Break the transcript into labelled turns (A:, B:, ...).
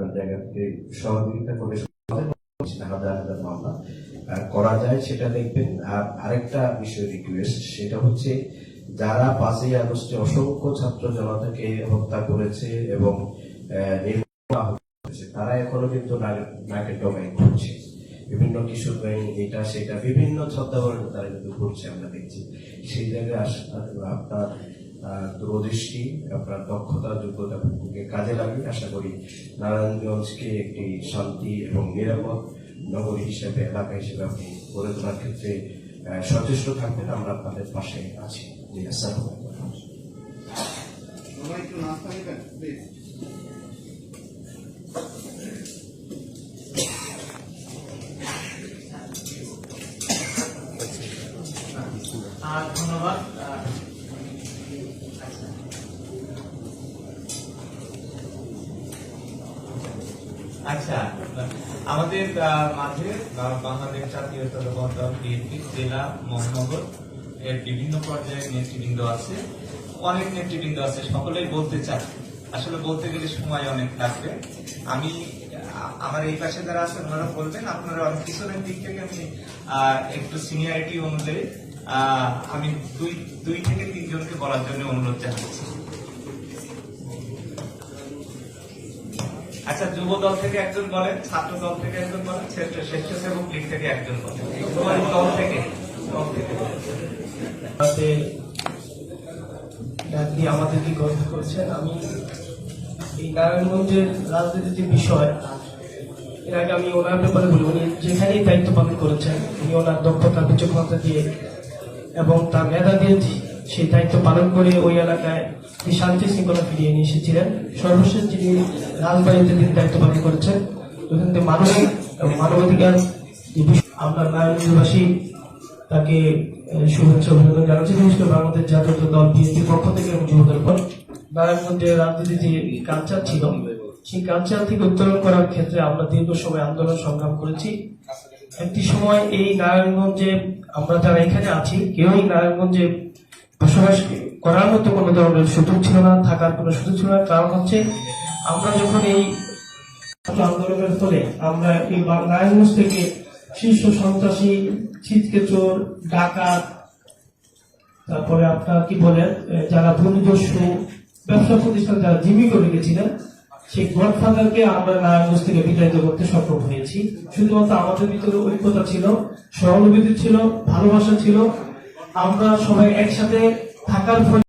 A: আপনার জায়গা থেকে সহযোগিতা করে মামলা করা যায়, সেটা দেখবেন। আর আরেকটা বিষয় রিকোয়েস্ট সেটা হচ্ছে যারা পাঁচই আগস্টে অসংখ্য ছাত্র জনতাকে হত্যা করেছে এবং করেছে তারা এখনও কিন্তু নাক- নাকের ডগায় ঘুরছে। বিভিন্ন কিশোর বাহিনী, এটা, সেটা, বিভিন্ন ছদ্মাবরণে তারা কিন্তু ঘুরছে, আমরা দেখছি। সেই জায়গায় আপনার দূরদৃষ্টি আপনার দক্ষতা যোগ্যতাকে কাজে লাগিয়ে আশা করি নারায়ণগঞ্জকে একটি শান্তি এবং নিরাপদ নগরী হিসেবে এলাকা হিসেবে আপনি গড়ে তোলার ক্ষেত্রে সচেষ্ট থাকবেন। আমরা আপনাদের পাশে আছি। জি আসসালামু
B: একটু নাস্তা নেবেন প্লিজ
C: আর ধন্যবাদ। আচ্ছা আমাদের মাঝে বাংলাদেশ জাতীয়তাবাদী দল বিএনপি, জেলা, মহানগর, এর বিভিন্ন পর্যায়ের নেতৃবৃন্দ আছে। অনেক নেতৃবৃন্দ আছে, সকলেই বলতে চায়। আসলে বলতে গেলে সময় অনেক লাগবে। আমি আমার এই পাশে যারা আছেন ওনারা বলবেন, আপনারা অনেক পিছনের দিক থেকে আমি একটু সিনিয়রিটি অনুযায়ী আমি দুই দুই থেকে তিনজনকে বলার জন্য অনুরোধ জানাচ্ছি। আচ্ছা যুব দল থেকে একজন বলেন ছাত্র দল থেকে একজন বলেন স্বেচ্ছাসেবক লীগ থেকে একজন বলেন। দল থেকে দল থেকে
D: গ্রহণ করেছেন আমি এই নারায়ণগঞ্জের রাজনীতির যে বিষয়, এর আগে আমি ওনার ব্যাপারে বলি, উনি যেখানেই দায়িত্ব পালন করেছেন, উনি ওনার দক্ষতা বিচক্ষণতা দিয়ে এবং তার মেধা দিয়ে সেই দায়িত্ব পালন করে ওই এলাকায় একটি শান্তি শৃঙ্খলা ফিরিয়ে নিয়ে এসেছিলেন। সর্বশেষ যিনি রাজবাড়িতে তিনি দায়িত্ব পালন করেছেন ওখান থেকে মানবিক এবং মানবাধিকার আমরা নারায়ণগঞ্জবাসী তাকে শুভেচ্ছা অভিনন্দন জানাচ্ছি। বিশেষ করে বাংলাদেশ জাতীয় দল বিএনপির পক্ষ থেকে এবং যুবদের পর। নারায়ণগঞ্জের রাজনীতি যে কালচার ছিল, সেই কালচার থেকে উত্তোলন করার ক্ষেত্রে আমরা দীর্ঘ সময় আন্দোলন সংগ্রাম করেছি। একটি সময় এই নারায়ণগঞ্জে আমরা যারা এখানে আছি, কেউই নারায়ণগঞ্জে বসবাস করার মতো কোনো ধরনের সুযোগ ছিল না, থাকার কোনো সুযোগ ছিল না। কারণ হচ্ছে, আমরা যখন এই আন্দোলনের ফলে আমরা এই নারায়ণগঞ্জ থেকে শীর্ষ সন্ত্রাসী, ছিটকে চোর, ডাকাত, তারপরে আপনার কি বলেন যারা ভূমিদস্যু ব্যবসা প্রতিষ্ঠান যারা জিম্মি করে গেছিলেন সেই গডফাদারকে আমরা নারায়ণগঞ্জ থেকে বিতাড়িত করতে সক্ষম হয়েছি। শুধুমাত্র আমাদের ভিতরে ঐক্যতা ছিল, সহানুভূতি ছিল, ভালোবাসা ছিল আমরা সবাই একসাথে থাকার